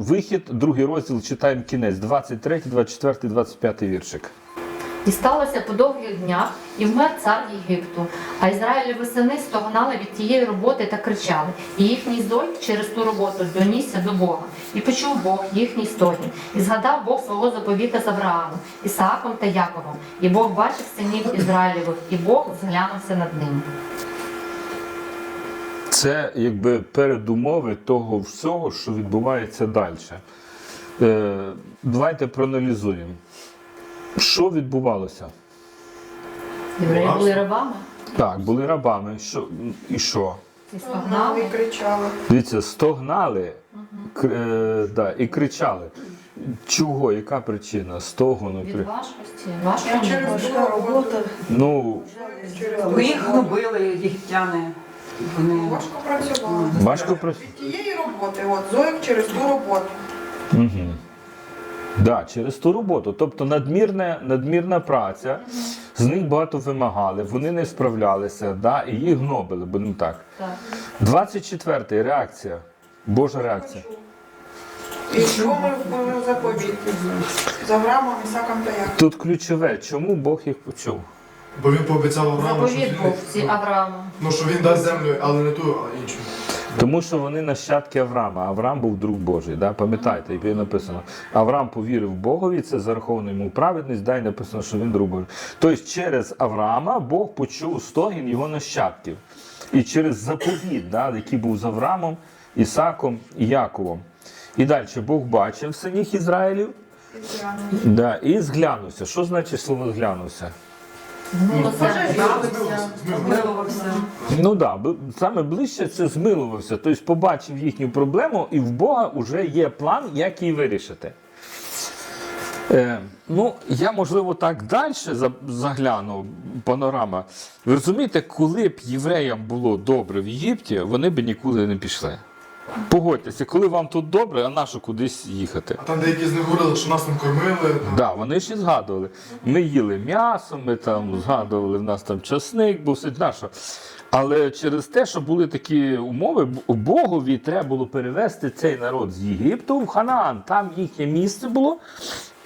вихід, другий розділ, читаємо кінець, 23, 24, 25 віршик. І сталося по довгих днях, і вмер цар Єгипту. А Ізраїлеві сини стогнали від тієї роботи та кричали. І їхній зой через ту роботу донісся до Бога. І почув Бог їхній стогін. І згадав Бог свого заповіта з Авраамом, Ісааком та Яковом. І Бог бачив синів Ізраїлевих, і Бог зглянувся над ними. Це якби передумови того всього, що відбувається далі. Е, давайте проаналізуємо. Що відбувалося? Євреї були рабами Так, були рабами. Що, і що? і стогнали. і кричали. Дивіться, стогнали кр- е, да, і кричали. Чого? Яка причина? Стогону. Від важкості, важко через. Ну, їх гнобили єгиптяни. Вони Важко працювали. важко про. Від тієї роботи, от Зоїк через ту роботу. Угу. Да, через ту роботу. Тобто надмірна, надмірна праця, з них багато вимагали, вони не справлялися, да, і їх гнобили, будемо так. Так. 24-й реакція. Божа реакція. І що ми в заповіті? З Авраамом, Ісаком та Яковом. Тут ключове, чому Бог їх почув? Бо він пообіцяв Аврааму, що Заповіт він, був ці Аврааму. ну, що він дасть землю, але не ту, а іншу. Тому що вони нащадки Авраама. Авраам був друг Божий. Да? Пам'ятаєте, як написано. Авраам повірив Богові, це зараховано йому праведність, да, і написано, що він друг Божий. Тобто через Авраама Бог почув стогін його нащадків. І через заповіт, да, який був з Авраамом, Ісаком і Яковом. І далі Бог бачив синіх Ізраїлів да, і зглянувся. Що значить слово зглянувся? Ну, Змилувався, милувався. Ну да, саме ближче це змилувався, тобто побачив їхню проблему, і в Бога вже є план, як її вирішити. Е, ну, я можливо так далі за- загляну, панорама. Ви розумієте, коли б євреям було добре в Єгипті, вони б нікуди не пішли. Погодьтеся, коли вам тут добре, а нащо кудись їхати? А там деякі з них говорили, що нас там кормили. там. Да, вони і згадували. Ми їли м'ясо, ми там згадували, в нас там часник був все наша. Але через те, що були такі умови, Богові треба було перевести цей народ з Єгипту в Ханаан. Там їхнє місце було,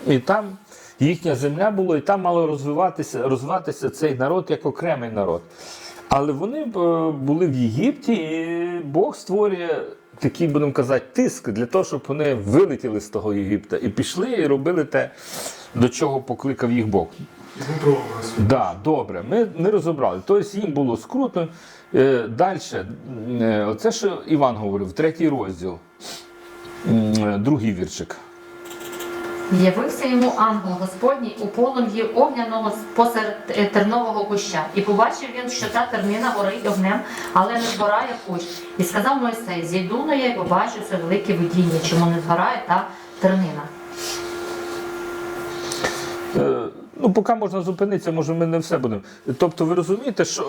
і там їхня земля була, і там мало розвиватися, розвиватися цей народ як окремий народ. Але вони е, були в Єгипті, і Бог створює такий, будемо казати, тиск для того, щоб вони вилетіли з того Єгипта і пішли і робили те, до чого покликав їх Бог. Так. Да, добре, ми не розібрали. Тобто їм було скрутно. Е, Далі, оце, що Іван говорив, третій розділ, е, другий віршик. Явився йому ангел Господній у полум'ї огняного посеред тернового куща. І побачив він, що та тернина горить огнем, але не згорає кущ. І сказав Мойсей, зійду на я і побачу це велике видіння, чому не згорає та тернина. Е, Ну, поки можна зупинитися, може ми не все будемо. Тобто, ви розумієте, що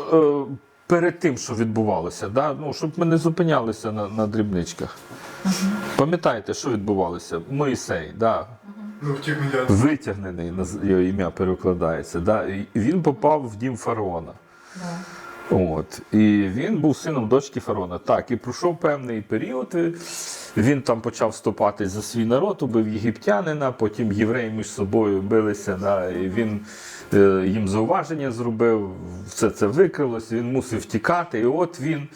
е, перед тим, що відбувалося, да? ну, щоб ми не зупинялися на, на дрібничках. Пам'ятаєте, що відбувалося? Моїсей, да? Ну, витягнений на його ім'я перекладається. Да? І він попав в дім фараона. От. І він був сином дочки фараона. Так, і пройшов певний період. е, Він там почав вступати за свій народ, убив єгиптянина, потім євреї між собою билися. Да, і він е, їм зауваження зробив, все це викрилось, він мусив втікати. І от він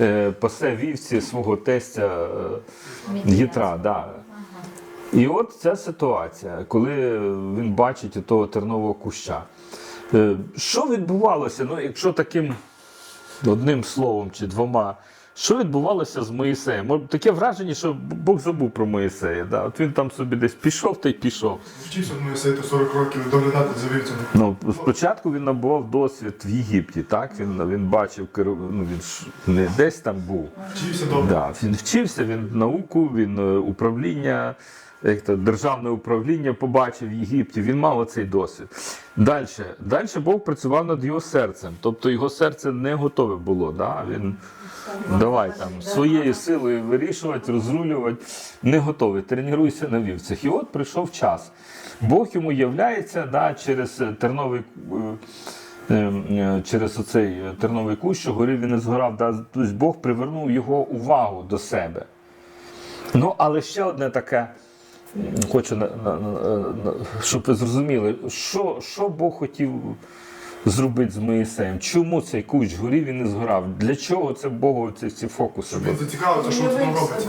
е, пасе вівці свого тестя е, Єтра. Да. І от ця ситуація, коли він бачить того тернового куща. Е, Що відбувалося, ну, якщо таким одним словом чи двома, що відбувалося з Моїсеєм? Таке враження, що Бог забув про Моїсея. Да? От він там собі десь пішов та й пішов. Вчився в Моїсею 40 років доглядати за вівцями. Ну, спочатку він набував досвід в Єгипті, так? Він, він бачив, ну, він ж не десь там був. Вчився добре. Да, він вчився, він науку, він е, управління, як то, державне управління побачив в Єгипті, він мав оцей досвід. Далі, далі Бог працював над його серцем, тобто його серце не готове було. Да? Він давай там своєю силою вирішувати, розрулювати, не готовий. Тренуйся на вівцях. І от прийшов час. Бог йому являється да, через терновий. е, е, Через оцей терновий кущ, що горів він не згорав, да, тобто Бог привернув його увагу до себе. Ну, але ще одне таке, хочу, на, на, на, на- щоб ви зрозуміли, що, що Бог хотів зробити з Моїсеєм? Чому цей кущ горів і не згорав? Для чого це Богу ці, ці фокуси Щоб він зацікавився, що воно робиться.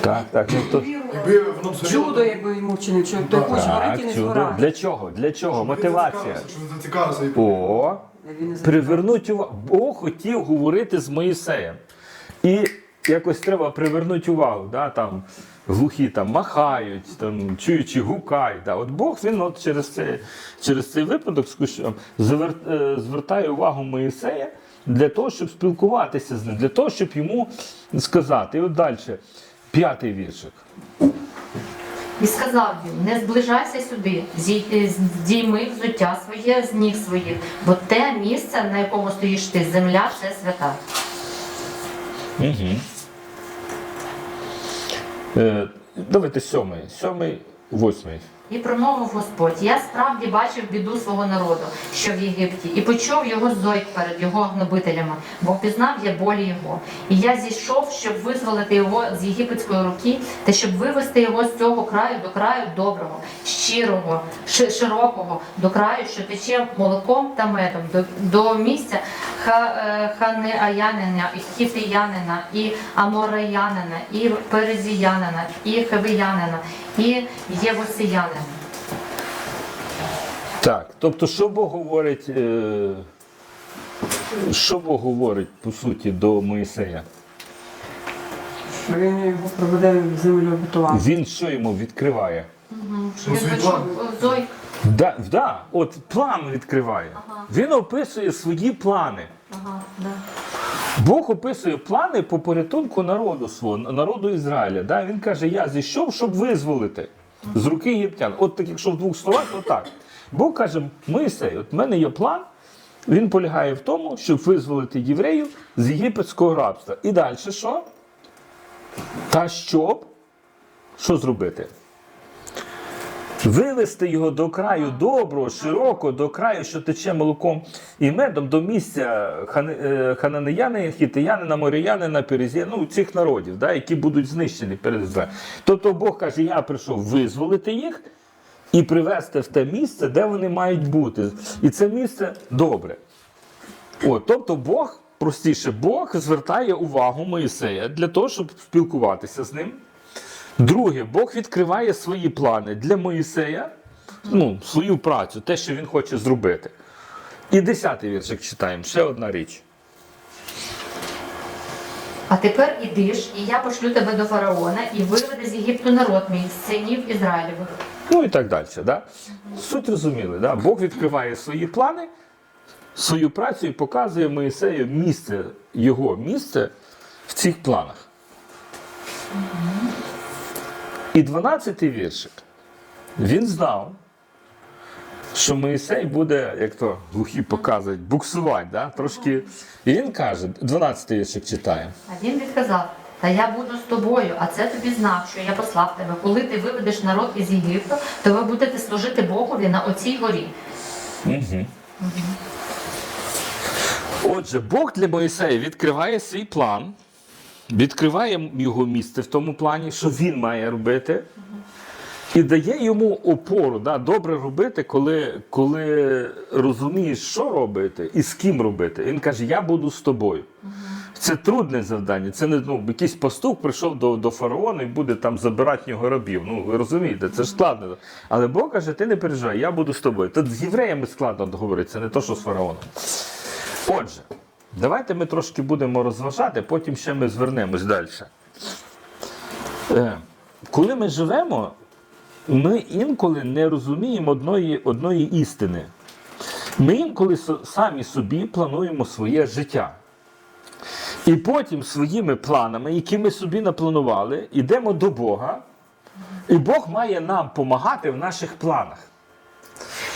Так, так. Ну, то, Якби воно згоріло, Чудо, якби йому вчинив, що той кущ горить і не чудо. згорає. Для чого? Для чого? щоб він Мотивація. зацікавився, Щоб він зацікавився і О, Він не привернуть увагу. Бог хотів говорити з Моїсеєм. І якось треба привернути увагу. Да? Там, глухі там махають, там, чуючи гукають. Да? От Бог він от через, це, через цей випадок звер- е, звертає увагу Моїсея для того, щоб спілкуватися з ним, для того, щоб йому сказати. І от далі, п'ятий віршик. І сказав їм: не зближайся сюди, е, здійми взуття своє з ніг своїх, бо те місце, на якому стоїш ти, земля, це свята. Угу. Е, давайте сьомий. Сьомий, восьмий. І промовив Господь: Я справді бачив біду свого народу, що в Єгипті, і почув його зойк перед його гнобителями, бо впізнав я болі його. І я зійшов, щоб визволити його з єгипетської руки, та щоб вивести його з цього краю до краю доброго, щирого, широкого, до краю, що тече молоком та медом, до, до місця е, ханеаянина, і хітиянина, і амореянина, і перезіянина, і хевиянина, і євосіянина. Так, тобто, що Бог говорить, е, що Бог говорить, по суті, до Моїсея? Що він його проведе в землю обетовану. Він що йому відкриває? Він свій почув план. Да, да, от план відкриває. Він описує свої плани. ага, да. Бог описує плани по порятунку народу свого, народу Ізраїля. Да? Він каже: Я зійшов, щоб визволити з руки єгиптян. От так, якщо в двох словах, то так. Бог каже: Моїсей, от в мене є план. Він полягає в тому, щоб визволити євреїв з єгипетського рабства. І далі що? Та щоб що зробити? Вивести його до краю доброго, широкого, до краю, що тече молоком і медом, до місця е, хананеяни, хітиянина, моріянина, перезія, ну цих народів, да, які будуть знищені перед Ізраїлем. Тобто Бог каже, я прийшов визволити їх і привести в те місце, де вони мають бути. І це місце добре. О, тобто Бог, простіше, Бог звертає увагу Моїсея для того, щоб спілкуватися з ним. Друге, Бог відкриває свої плани для Моїсея, ну, свою працю, те, що він хоче зробити. І десятий віршик читаємо, ще одна річ. А тепер ідиш, і я пошлю тебе до фараона і виведи з Єгипту народ мій, синів Ізраїлевих. Ну і так далі. Да? Суть розуміли, да? Бог відкриває свої плани, свою працю і показує Моїсею місце, його місце в цих планах. І 12-й віршик. Він знав, що Моїсей буде, як то глухі показують, буксувати, да? трошки. І він каже, 12-й віршик читає. А він відказав: Та я буду з тобою, а це тобі знак, що я послав тебе. Коли ти виведеш народ із Єгипту, то ви будете служити Богові на оцій горі. Угу. Отже, Бог для Моїсея відкриває свій план, відкриває його місце в тому плані, що він має робити, і дає йому опору. Да, добре робити, коли, коли розумієш, що робити і з ким робити. Він каже: Я буду з тобою. Це трудне завдання. Це не ну, якийсь пастух прийшов до, до фараона і буде там забирати нього рабів. Ну ви розумієте, це ж складно. Але Бог каже, ти не переживай, я буду з тобою. Тут з євреями складно договоритися, не то, що з фараоном. Отже, давайте ми трошки будемо розважати, потім ще ми звернемось далі. Е, коли ми живемо, ми інколи не розуміємо одної, одної істини. Ми інколи самі собі плануємо своє життя. І потім своїми планами, які ми собі напланували, йдемо до Бога, і Бог має нам допомагати в наших планах.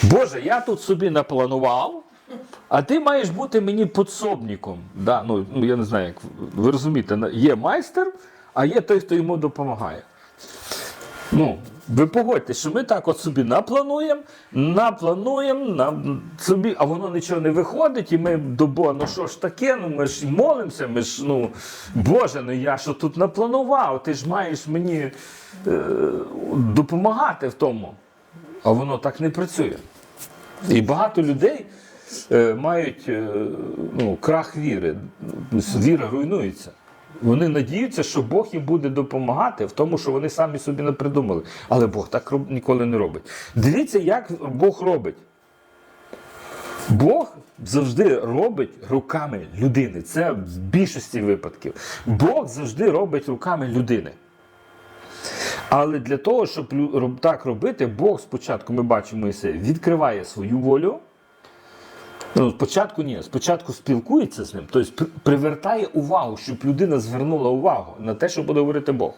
Боже, я тут собі напланував, а ти маєш бути мені подсобником. Да, ну, ну, я не знаю, як ви розумієте, є майстер, а є той, хто йому допомагає. Ну, ви погодьтесь, що ми так от собі наплануємо, наплануємо, нам собі, а воно нічого не виходить, і ми до Бога, ну що ж таке, ну ми ж молимося, ми ж, ну, Боже, ну я що тут напланував, ти ж маєш мені е, допомагати в тому. А воно так не працює. І багато людей е, мають е, ну, крах віри. Віра руйнується. Вони надіються, що Бог їм буде допомагати в тому, що вони самі собі не придумали. Але Бог так ніколи не робить. Дивіться, як Бог робить. Бог завжди робить руками людини. Це в більшості випадків. Бог завжди робить руками людини. Але для того, щоб так робити, Бог спочатку, ми бачимо відкриває свою волю. Ну, спочатку ні, спочатку спілкується з ним, тобто привертає увагу, щоб людина звернула увагу на те, що буде говорити Бог.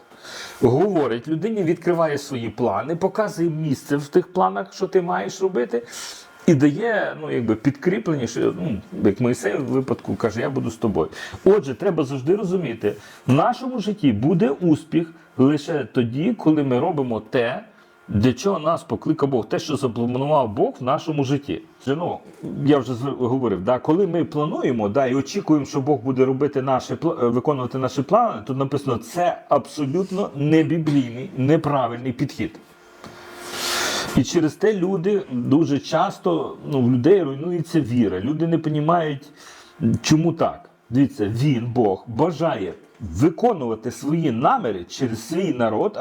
Говорить людині, відкриває свої плани, показує місце в тих планах, що ти маєш робити, і дає ну, якби, підкріплення, що ну, як Моїсей в випадку каже, я буду з тобою. Отже, треба завжди розуміти, в нашому житті буде успіх лише тоді, коли ми робимо те, для чого нас покликав Бог, те, що запланував Бог в нашому житті. Ну, я вже говорив, да, коли ми плануємо да, і очікуємо, що Бог буде робити наші, е, виконувати наші плани, тут написано, це абсолютно не біблійний, неправильний підхід. І через те люди дуже часто ну, в людей руйнується віра. Люди не розуміють, чому так. Дивіться, він, Бог, бажає виконувати свої наміри через свій народ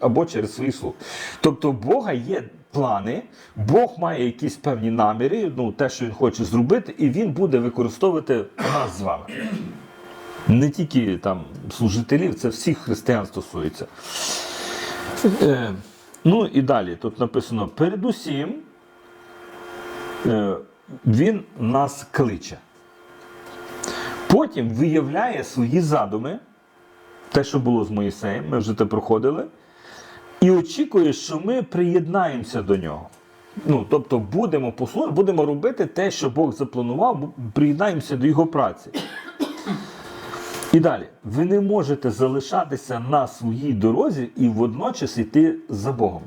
або, через свій слуг. Тобто, у Бога є плани, Бог має якісь певні наміри, ну, те, що він хоче зробити, і він буде використовувати нас з вами. Не тільки там служителів, це всіх християн стосується. Е, ну і далі тут написано: передусім е, він нас кличе. Потім виявляє свої задуми, те, що було з Моїсеєм, ми вже це проходили, і очікує, що ми приєднаємося до нього. Ну, тобто будемо послухати, будемо робити те, що Бог запланував, приєднаємося до його праці. І далі, ви не можете залишатися на своїй дорозі і водночас йти за Богом.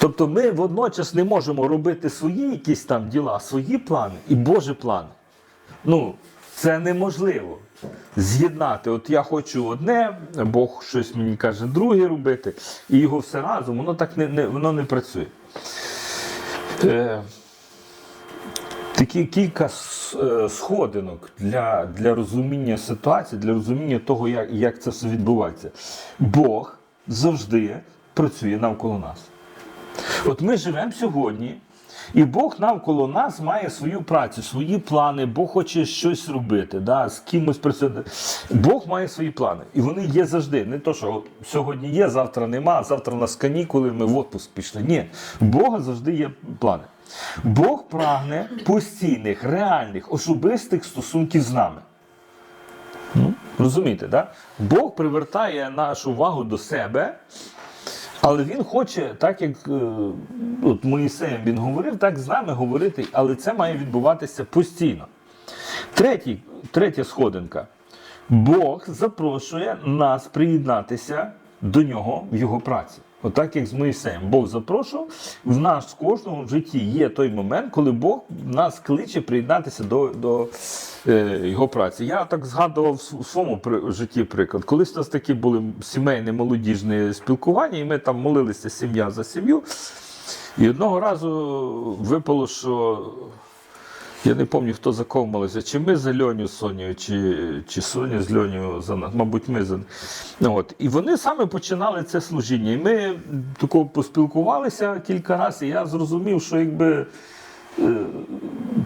Тобто ми водночас не можемо робити свої якісь там діла, свої плани і Божі плани. Ну, це неможливо з'єднати. От я хочу одне, Бог щось мені каже друге робити, і його все разом, воно так не, не, воно не працює. Е, такі кілька е, сходинок для, для розуміння ситуації, для розуміння того, як, як це все відбувається. Бог завжди працює навколо нас. От ми живемо сьогодні, і Бог навколо нас має свою працю, свої плани, Бог хоче щось робити, да, з кимось працювати. Бог має свої плани. І вони є завжди. Не то, що сьогодні є, завтра нема, завтра у нас канікули, ми в отпуск пішли. Ні, в Бога завжди є плани. Бог прагне постійних, реальних, особистих стосунків з нами. Ну, розумієте, да? Бог привертає нашу увагу до себе. Але він хоче, так як е, от Моїсеєм він говорив, так з нами говорити, але це має відбуватися постійно. Третій, третя сходинка. Бог запрошує нас приєднатися до нього в його праці. Отак, як з Моїсеєм. Бог запрошував, в нас в кожному житті є той момент, коли Бог нас кличе приєднатися до, до е, його праці. Я так згадував в своєму житті приклад. Колись у нас такі були сімейне молодіжне спілкування, і ми там молилися сім'я за сім'ю. І одного разу випало, що я не пам'ятаю, хто за кого молився, чи ми за Льоню з Сонією, чи, чи Соня з Льоню за нас, мабуть, ми за. Ну, От. І вони саме починали це служіння. І ми тако поспілкувалися кілька разів, і я зрозумів, що якби. е,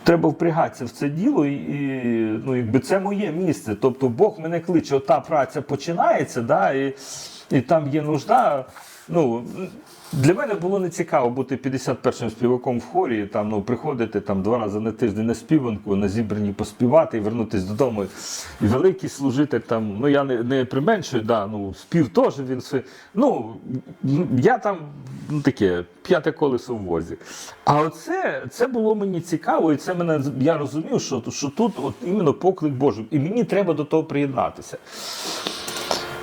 Треба впрягатися в це діло, і, і ну, якби це моє місце. Тобто Бог мене кличе, ота праця починається, да, і, і там є нужда. Ну, для мене було не цікаво бути 51-м співаком в хорі, там, ну, приходити там, два рази на тиждень на співанку, на зібрані поспівати і вернутися додому. І великий служитель там, ну я не, не применшую, да, ну, спів теж він все. Ну, я там ну, таке п'яте колесо в возі. А оце це було мені цікаво, і це мене я розумів, що, що тут от іменно поклик Божий. І мені треба до того приєднатися.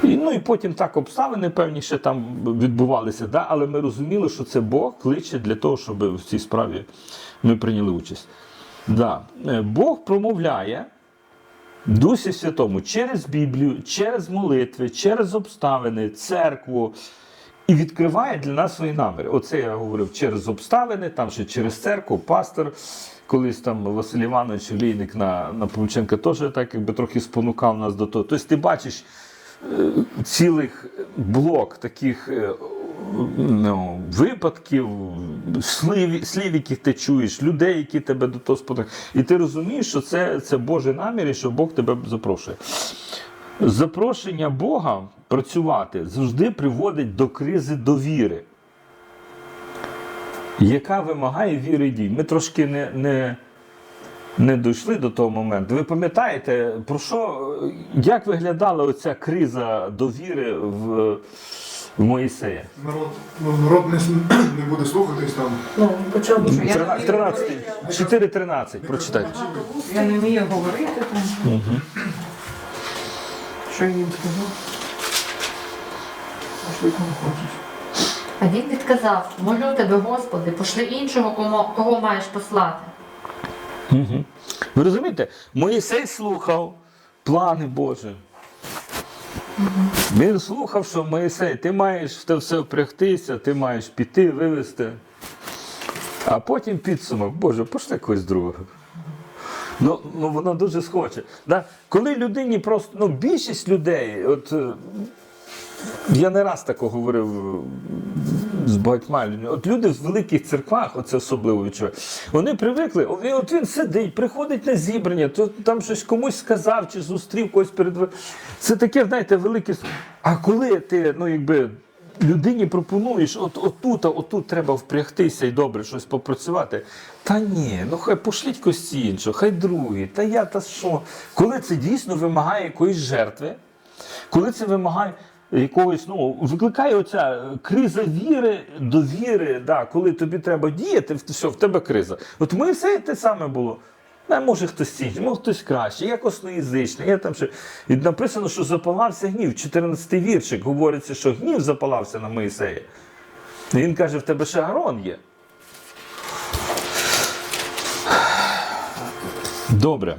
І, ну і потім так обставини певні ще там відбувалися, да? але ми розуміли, що це Бог кличе для того, щоб в цій справі ми прийняли участь. Да. Е, Бог промовляє Дусі Святому через Біблію, через молитви, через обставини, церкву. І відкриває для нас свої наміри. Оце я говорив через обставини, там ще через церкву, пастор. Колись там Василь Іванович Олійник на, на Павлюченка теж так якби трохи спонукав нас до того. Тобто ти бачиш цілих блок таких е, ну, випадків, слів, слів, яких ти чуєш, людей, які тебе до того спонукають. І ти розумієш, що це, це Божий намір і що Бог тебе запрошує. Запрошення Бога працювати завжди приводить до кризи довіри, яка вимагає віри і дій. Ми трошки не, не, не дійшли до того моменту. Ви пам'ятаєте, про що, як виглядала оця криза довіри в, в Моїсея? Народ, ну, народ не, не буде слухатись там. Ну, почав, що я, не 13, вмію 4.13, прочитайте. я не вмію говорити там. Що я їм сказав? Хочеш. А він відказав: молю тебе, Господи, пошли іншого, кого маєш послати. Ви розумієте, Моїсей слухав плани Божі. Він слухав, що Моїсей, ти маєш в те все впрягтися, ти маєш піти, вивезти. А потім підсумок, Боже, пошли когось другого. Ну, ну воно дуже схоче. Да? Коли людині просто, ну, більшість людей, от е, я не раз такого говорив з багатьма людьми. От люди в великих церквах, оце особливо відчувають, вони привикли, от він- сидить, приходить на зібрання, то там щось комусь сказав чи зустрів когось перед. Це таке, знаєте, велике. А коли ти, ну якби. Людині пропонуєш, от отут, отут треба впрягтися і добре щось попрацювати. Та ні, ну хай пошліть когось іншого, хай другий, та я та що. Коли це дійсно вимагає якоїсь жертви, коли це вимагає якогось, ну, викликає оця криза віри, довіри, да, коли тобі треба діяти, все, в тебе криза. От ми все те саме було. Не, може хтось інший, може хтось краще, я косноязичний. Я там ще... І написано, що запалався гнів. 14-й віршик говориться, що гнів запалався на Моїсея. Він каже, в тебе ще Гарон є. Добре.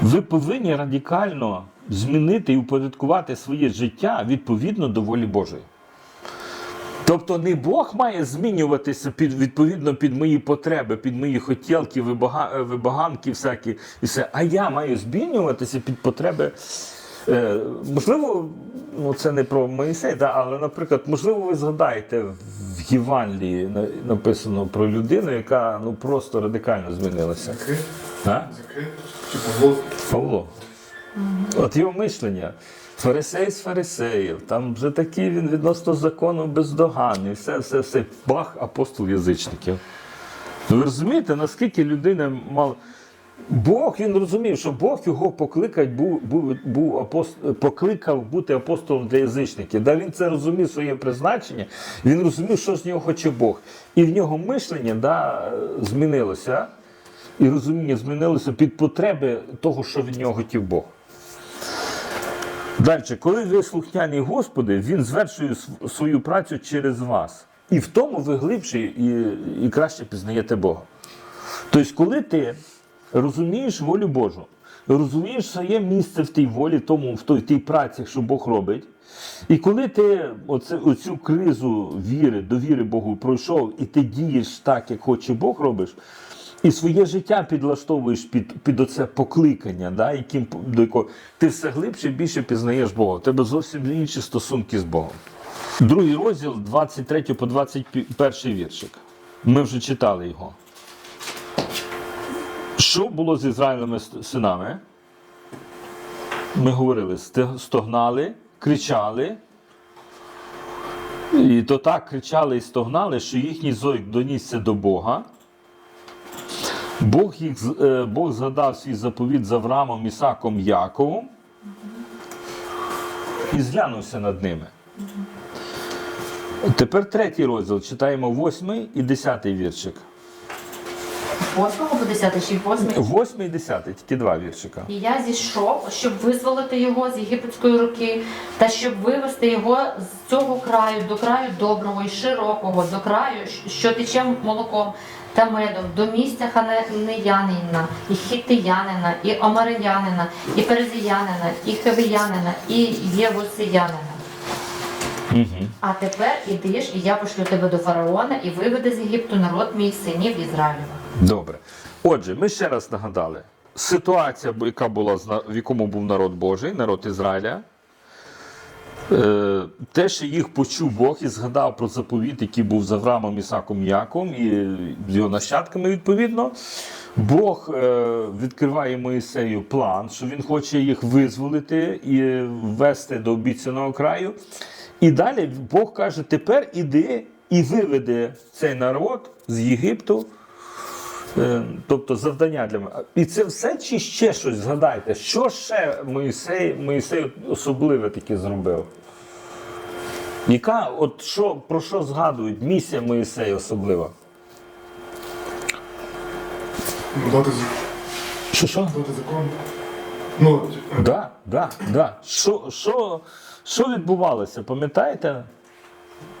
Ви повинні радикально змінити і упорядкувати своє життя відповідно до волі Божої. Тобто не Бог має змінюватися під, відповідно під мої потреби, під мої хотілки, вибага, вибаганки всякі, і все, а я маю змінюватися під потреби. Е, можливо, ну це не про Моїсей, да, але, наприклад, можливо, ви згадаєте в Євангелії написано про людину, яка ну просто радикально змінилася. Закрит, А? закрит, чи Павло. Павло. От його мишлення. Фарисей з фарисеїв, там вже такий він відносно закону бездоганний, все, все, все. Бах, апостол язичників. Ну, ви розумієте, наскільки людина мала. Бог він розумів, що Бог його покликать, був, був, був апост... покликав бути апостолом для язичників. Да, він це розумів своє призначення, він розумів, що з нього хоче Бог. І в нього мишлення да, змінилося, і розуміння змінилося під потреби того, що від нього хотів Бог. Далі, коли ви слухняні Господи, Він звершує свою працю через вас. І в тому ви глибше і, і краще пізнаєте Бога. Тобто, коли ти розумієш волю Божу, розумієш своє місце в тій волі, тому, в той, тій праці, що Бог робить, і коли ти оце, оцю кризу віри, довіри Богу пройшов, і ти дієш так, як хоче Бог робиш, і своє життя підлаштовуєш під, під оце покликання, да, яким, до якого ти все глибше і більше пізнаєш Бога. У тебе зовсім інші стосунки з Богом. Другий розділ, 23 по 21 віршик. Ми вже читали його. Що було з Ізраїлевими синами? Ми говорили, стогнали, кричали. І то так кричали і стогнали, що їхній зойк донісся до Бога. Бог, їх, е, Бог згадав свій заповіт з Авраамом, Ісаком, Яковом і зглянувся над ними. Тепер третій розділ читаємо восьмий і десятий віршик. 8 по 10 чи 8? Восьмий і десятий, тільки два віршика. І я зійшов, щоб визволити його з єгипетської руки, та щоб вивести його з цього краю до краю доброго і широкого, до краю, що тече молоком та медом, до місця ханеянина, і хіттиянина, і омариянина, і перезіянина, і хевиянина, і євусиянина. Угу. А тепер ідиш, і я пошлю тебе до фараона і виведе з Єгипту народ мій синів Ізраїлєва. Добре. Отже, ми ще раз нагадали. Ситуація, яка була в якому був народ Божий, народ Ізраїля. Е, Те, що їх почув Бог і згадав про заповіт, який був з Авраамом, Ісаком, Яком і його нащадками, відповідно. Бог е, відкриває Моїсею план, що він хоче їх визволити і ввести до обіцяного краю. І далі Бог каже: тепер іди і виведи цей народ з Єгипту. Е, Тобто завдання для мене. І це все чи ще щось згадайте, що ще Моїсей, Моїсей особливе таке зробив? Яка, от що, про що згадують? Місія Моїсея особлива? Дати, Що що? дати закон. Ну, Да, да, да. Що, що, що відбувалося, пам'ятаєте?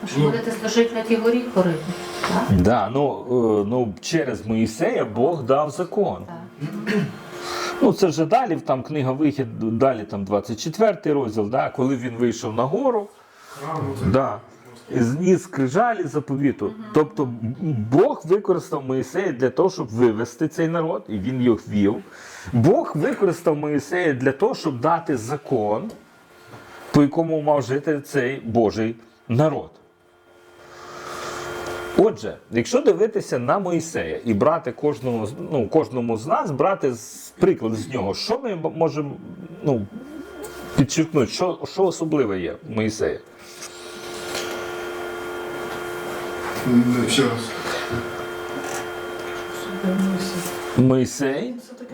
Що будете служити на тій горі корити? Так? Да, ну, е, ну, через Моїсея Бог дав закон. Так. Ну, це вже далі, там книга Вихід, далі там 24 розділ, да, коли він вийшов на гору. храм, ну, Да. І Зніс скрижалі заповіту. Тобто Бог використав Моїсея для того, щоб вивести цей народ, і він їх вів. Бог використав Моїсея для того, щоб дати закон, по якому мав жити цей Божий народ. Отже, якщо дивитися на Моїсея і брати кожному, з- ну, кожному з нас, брати приклад з нього, що ми можемо ну, підчеркнути, що, що особливе є в Моїсея? Не, ще раз.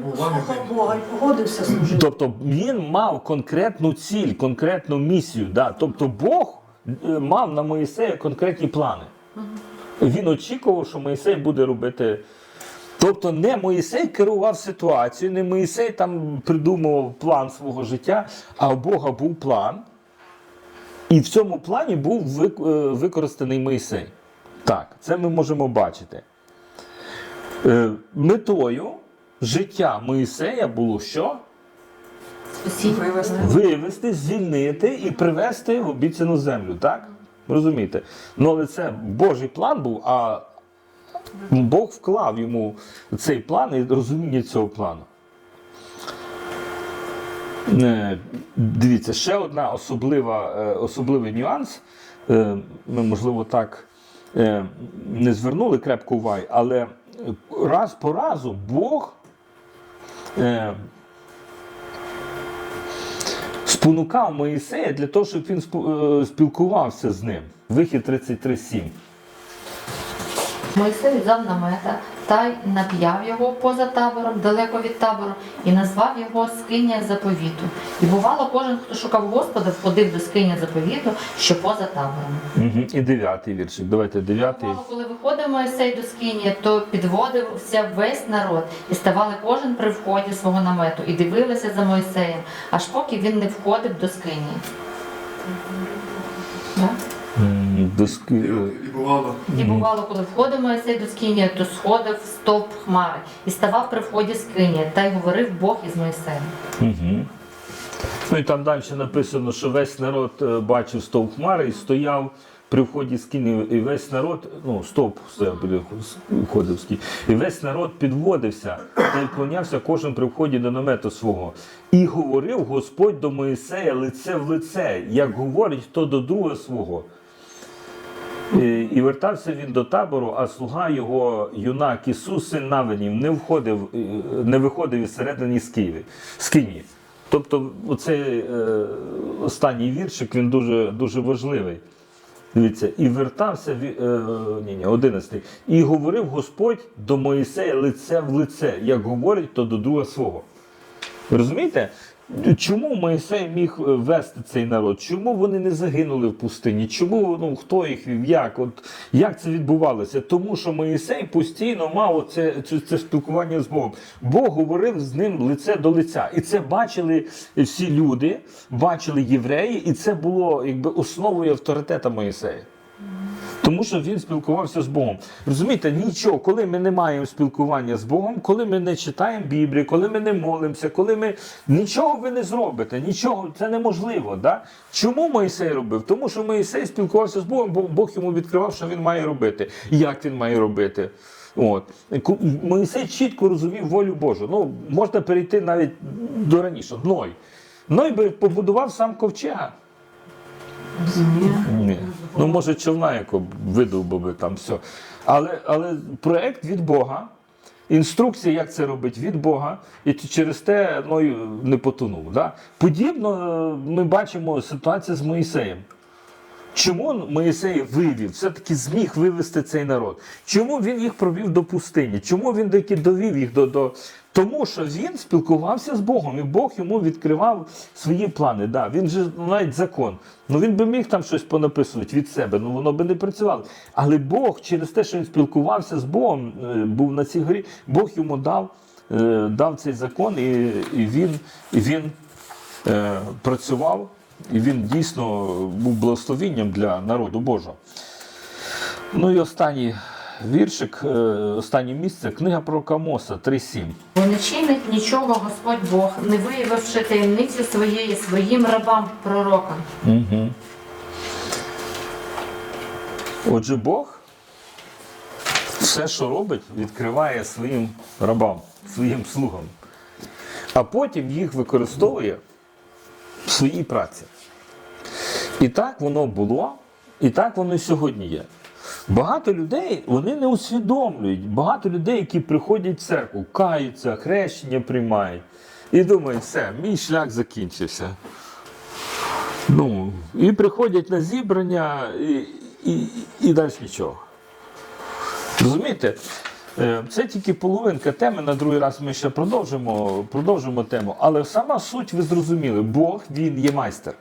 Ну, ладно. Бога і погодився служити. тобто він мав конкретну ціль, конкретну місію. Да? Тобто Бог мав на Моїсея конкретні плани. Він очікував, що Моїсей буде робити. Тобто не Моїсей керував ситуацією, не Моїсей там придумував план свого життя, а у Бога був план. І в цьому плані був е, використаний Моїсей. Так, це ми можемо бачити. Е, Метою життя Моїсея було що? Вивести, звільнити і привести в обіцяну землю, так? Розумієте? Ну, але це Божий план був, а Бог вклав йому цей план і розуміння цього плану. Е, Дивіться, ще одна особлива, е, особливий нюанс. Е, Ми, можливо, так не звернули крепко уваги, але раз по разу Бог спонукав Моїсея для того, щоб він е, спілкувався з ним. Вихід 33.7. Мойсей взяв намета та й нап'яв його поза табором, далеко від табору, і назвав його скиня заповіту. І бувало, кожен, хто шукав Господа, входив до скиня заповіту, що поза табором. Угу. І дев'ятий віршик. Давайте дев'ятий. Коли виходив Мойсей до скині, то підводився весь народ, і ставали кожен при вході свого намету, і дивилися за Мойсеєм, аж поки він не входив до скині. Да? М, І, і бувало. І бувало, коли входив Моїсей до скині, то сходив стовп хмари і ставав при вході скині, та й говорив Бог із Моїсеєм. Угу. Ну і там далі написано, що весь народ е, бачив стовп хмари і стояв при вході з кіни, і весь народ, ну, стовп стояв входив з кіни, і весь народ підводився та й вклонявся кожен при вході до намету свого. І говорив Господь до Моїсея лице в лице, як говорить хто до друга свого. І вертався він до табору, а слуга його, юнак Ісус, син Навинів, не входив, е, не виходив із середини скині. скині. Тобто, оцей е, останній віршик він дуже, дуже важливий. Дивіться, і вертався е, ні, ні, 11. І говорив Господь до Моїсея лице в лице, як говорить то до друга свого. Розумієте? Чому Моїсей міг е, вести цей народ? Чому вони не загинули в пустині? Чому ну хто їх вів? Як? От як це відбувалося? Тому що Моїсей постійно мав це, це, це спілкування з Богом. Бог говорив з ним лице до лиця, і це бачили всі люди, бачили євреї, і це було якби основою авторитета Моїсея. Тому що він спілкувався з Богом. Розумієте, нічого, коли ми не маємо спілкування з Богом, коли ми не читаємо Біблію, коли ми не молимося, коли ми нічого ви не зробите, нічого це неможливо. Да? Чому Моїсей робив? Тому що Моїсей спілкувався з Богом, бо Бог йому відкривав, що він має робити, і як він має робити. От. Моїсей чітко розумів волю Божу. Ну, можна перейти навіть до раніше. Ной. Ной би побудував сам ковчега. Ні. Ну, може, човна, яку видав би там все. Але, але проект від Бога, інструкція, як це робити, від Бога, і через те ну, не потонув. Да? Подібно е, ми бачимо ситуацію з Моїсеєм. Чому Моїсей вивів, все-таки зміг вивести цей народ? Чому він їх провів до пустині? Чому він таки довів їх до. до... Тому що він спілкувався з Богом, і Бог йому відкривав свої плани. Да, він же навіть закон. Ну він би міг там щось понаписувати від себе, ну воно би не працювало. Але Бог, через те, що він спілкувався з Богом, е, був на цій горі, Бог йому дав, е, дав цей закон, і, він, і він е, працював, і він дійсно був благословінням для народу Божого. Ну і останній віршик, е, останнє місце, книга про Камоса 3.7. Бо не чинить нічого Господь Бог, не виявивши таємниці своєї своїм рабам пророкам. Угу. Отже, Бог все, що робить, відкриває своїм рабам, своїм слугам, а потім їх використовує в своїй праці. І так воно було, і так воно і сьогодні є. Багато людей вони не усвідомлюють. Багато людей, які приходять в церкву, каються, хрещення приймають і думають, все, мій шлях закінчився. Ну, і приходять на зібрання і, і, і далі нічого. Розумієте? Е, Це тільки половинка теми. На другий раз ми ще продовжимо, продовжимо тему. Але сама суть ви зрозуміли, Бог він є майстер.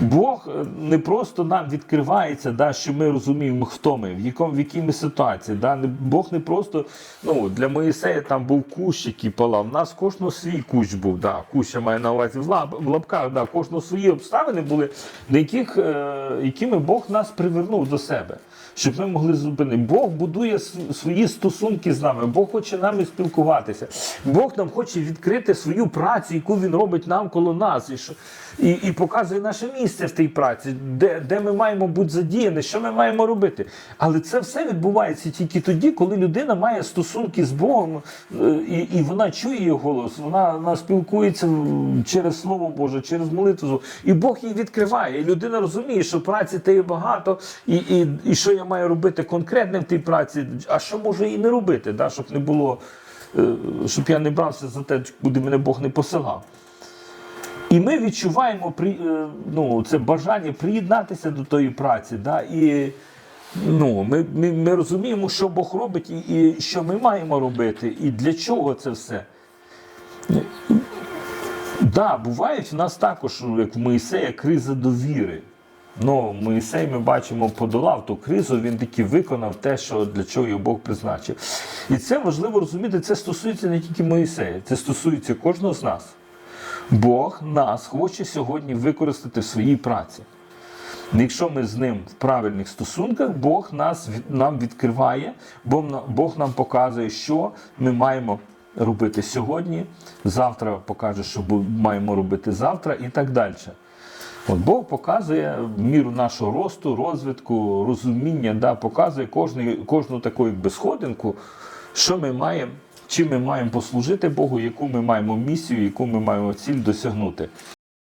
Бог е, не просто нам відкривається, да, що ми розуміємо, хто ми, в якому в якій ми ситуації. Да. Не- Бог не просто ну, для Моїсея там був кущ, який палав. У нас кожного свій кущ був. Да. Кущ я маю на увазі в, лап, в лапках. Да. Кожного свої обставини були, на яких, е, якими Бог нас привернув до себе. Щоб ми могли зупинити. Бог будує свої стосунки з нами, Бог хоче нами спілкуватися. Бог нам хоче відкрити свою працю, яку він робить нам коло нас, і, що, і, і показує наше місце в тій праці, де, де ми маємо бути задіяні, що ми маємо робити. Але це все відбувається тільки тоді, коли людина має стосунки з Богом, е, і, і вона чує його голос, вона, вона спілкується через Слово Боже, через молитву. І Бог її відкриває. І людина розуміє, що праці тієї багато, і, і, і що я маю робити конкретно в тій праці, а що можу і не робити, да, щоб не було, е, щоб я не брався за те, куди мене Бог не посилав. І ми відчуваємо е, ну, це бажання приєднатися до тої праці. Да? І ну, ми, ми, ми розуміємо, що Бог робить і, і що ми маємо робити, і для чого це все. Да, бувають в нас також, як в Моїсея, криза довіри. Ну, Моїсей, ми бачимо, подолав ту кризу, він таки виконав те, що для чого його Бог призначив. І це важливо розуміти, це стосується не тільки Моїсея, це стосується кожного з нас. Бог нас хоче сьогодні використати в своїй праці. Якщо ми з ним в правильних стосунках, Бог нас нам відкриває, Бог, нам показує, що ми маємо робити сьогодні, завтра покаже, що маємо робити завтра і так далі. От Бог показує міру нашого росту, розвитку, розуміння, да, показує кожну, кожну таку якби сходинку, що ми маємо, чим ми маємо послужити Богу, яку ми маємо місію, яку ми маємо ціль досягнути.